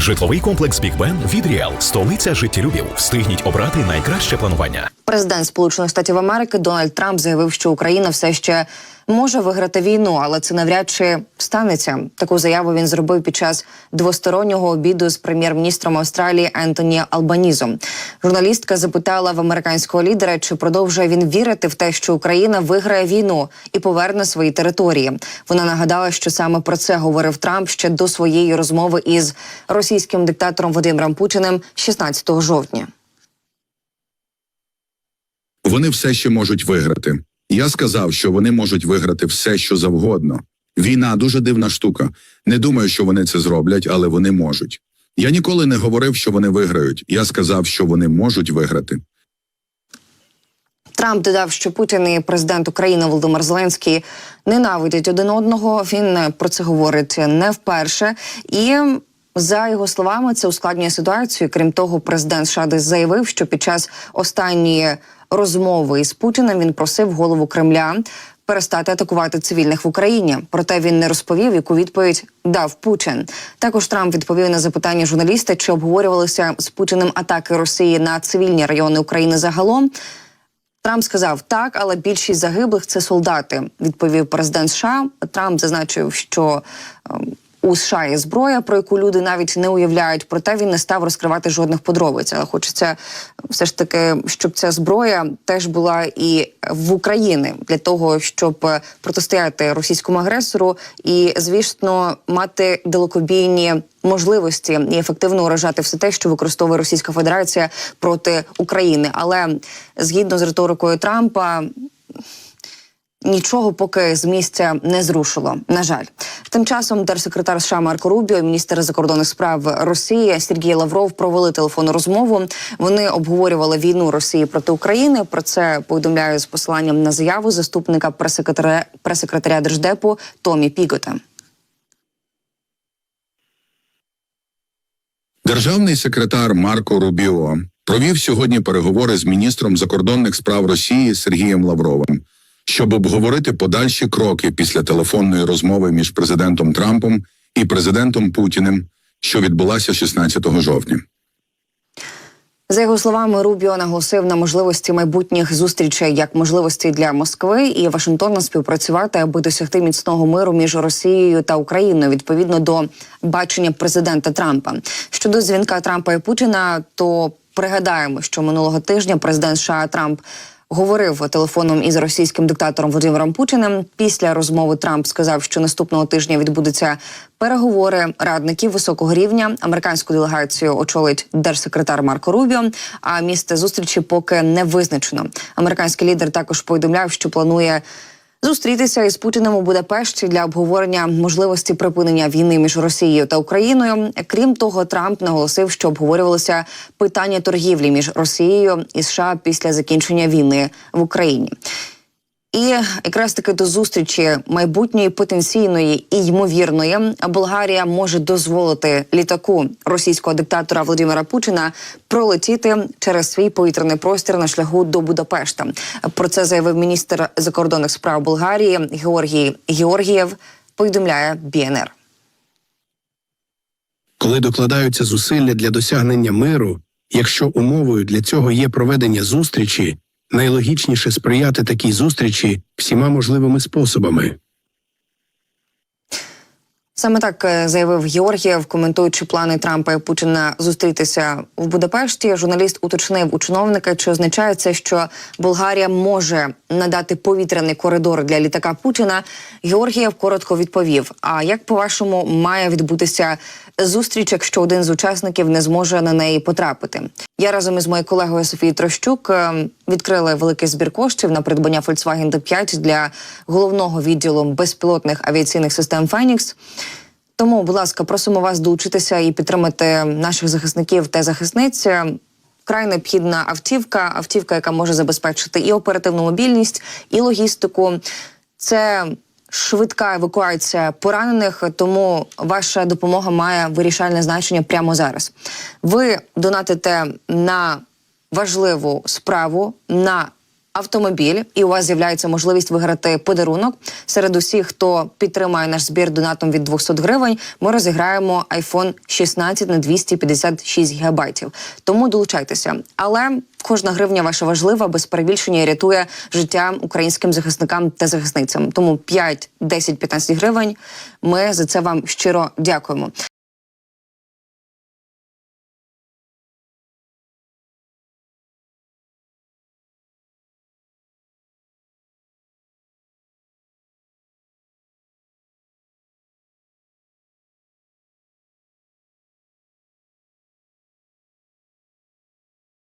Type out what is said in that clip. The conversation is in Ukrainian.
Житловий комплекс Бік Бен від Ріал, столиця життєлюбів. Встигніть обрати найкраще планування. Президент Сполучених Штатів Америки Дональд Трамп заявив, що Україна все ще може виграти війну, але це навряд чи станеться. Таку заяву він зробив під час двостороннього обіду з прем'єр-міністром Австралії Ентоні Албанізом. Журналістка запитала в американського лідера, чи продовжує він вірити в те, що Україна виграє війну і поверне свої території. Вона нагадала, що саме про це говорив Трамп ще до своєї розмови із російським диктатором Володимиром Путіним 16 жовтня. Вони все ще можуть виграти. Я сказав, що вони можуть виграти все, що завгодно. Війна дуже дивна штука. Не думаю, що вони це зроблять, але вони можуть. Я ніколи не говорив, що вони виграють. Я сказав, що вони можуть виграти. Трамп додав, що Путін і президент України Володимир Зеленський ненавидять один одного. Він про це говорить не вперше. І за його словами, це ускладнює ситуацію. Крім того, президент США заявив, що під час останньої розмови із Путіним він просив голову Кремля перестати атакувати цивільних в Україні. Проте він не розповів, яку відповідь дав Путін. Також Трамп відповів на запитання журналіста, чи обговорювалися з Путіним атаки Росії на цивільні райони України загалом. Трамп сказав так, але більшість загиблих це солдати. Відповів президент США. Трамп зазначив, що ем, у США є зброя, про яку люди навіть не уявляють. Проте він не став розкривати жодних подробиць. Але хочеться все ж таки, щоб ця зброя теж була і в Україні для того, щоб е, протистояти російському агресору і, звісно, мати далекобійні можливості і ефективно уражати все те, що використовує Російська Федерація проти України. Але згідно з риторикою Трампа. Нічого поки з місця не зрушило. На жаль, тим часом держсекретар США Марко Рубіо, міністр закордонних справ Росії Сергій Лавров провели телефонну розмову. Вони обговорювали війну Росії проти України. Про це повідомляю з посиланням на заяву заступника прес-секретаря прес-секретаря держдепу Томі Пігота. Державний секретар Марко Рубіо провів сьогодні переговори з міністром закордонних справ Росії Сергієм Лавровим, щоб обговорити подальші кроки після телефонної розмови між президентом Трампом і президентом Путіним, що відбулася 16 жовтня. За його словами, Рубіо наголосив на можливості майбутніх зустрічей як можливості для Москви і Вашингтона співпрацювати, аби досягти міцного миру між Росією та Україною відповідно до бачення президента Трампа. Щодо дзвінка Трампа і Путіна, то пригадаємо, що минулого тижня президент США Трамп. Говорив телефоном із російським диктатором Володимиром Путіним. Після розмови Трамп сказав, що наступного тижня відбудуться переговори радників високого рівня. Американську делегацію очолить держсекретар Марко Рубіо. А місце зустрічі поки не визначено. Американський лідер також повідомляв, що планує. Зустрітися із Путіним у Будапешті для обговорення можливості припинення війни між Росією та Україною. Крім того, Трамп наголосив, що обговорювалося питання торгівлі між Росією і США після закінчення війни в Україні. І якраз таки до зустрічі майбутньої потенційної і ймовірної Болгарія може дозволити літаку російського диктатора Володимира Путіна пролетіти через свій повітряний простір на шляху до Будапешта. Про це заявив міністр закордонних справ Болгарії Георгій Георгієв. Повідомляє БНР. коли докладаються зусилля для досягнення миру, якщо умовою для цього є проведення зустрічі, найлогічніше сприяти такій зустрічі всіма можливими способами. Саме так е, заявив Георгієв, коментуючи плани Трампа і Путіна зустрітися в Будапешті. Журналіст уточнив у чиновника, чи означає це, що Болгарія може надати повітряний коридор для літака Путіна. Георгієв коротко відповів: А як по-вашому має відбутися зустріч, якщо один з учасників не зможе на неї потрапити? Я разом із моєю колегою Софією Трощук е, відкрили великий збір коштів на придбання Volkswagen D5 для головного відділу безпілотних авіаційних систем Фенікс. Тому, будь ласка, просимо вас долучитися і підтримати наших захисників та захисниць. Вкрай необхідна автівка, автівка, яка може забезпечити і оперативну мобільність, і логістику. Це швидка евакуація поранених, тому ваша допомога має вирішальне значення прямо зараз. Ви донатите на важливу справу на автомобіль, і у вас з'являється можливість виграти подарунок. Серед усіх, хто підтримає наш збір донатом від 200 гривень, ми розіграємо iPhone 16 на 256 гігабайтів. Тому долучайтеся. Але кожна гривня ваша важлива, без перебільшення і рятує життя українським захисникам та захисницям. Тому 5, 10, 15 гривень. Ми за це вам щиро дякуємо.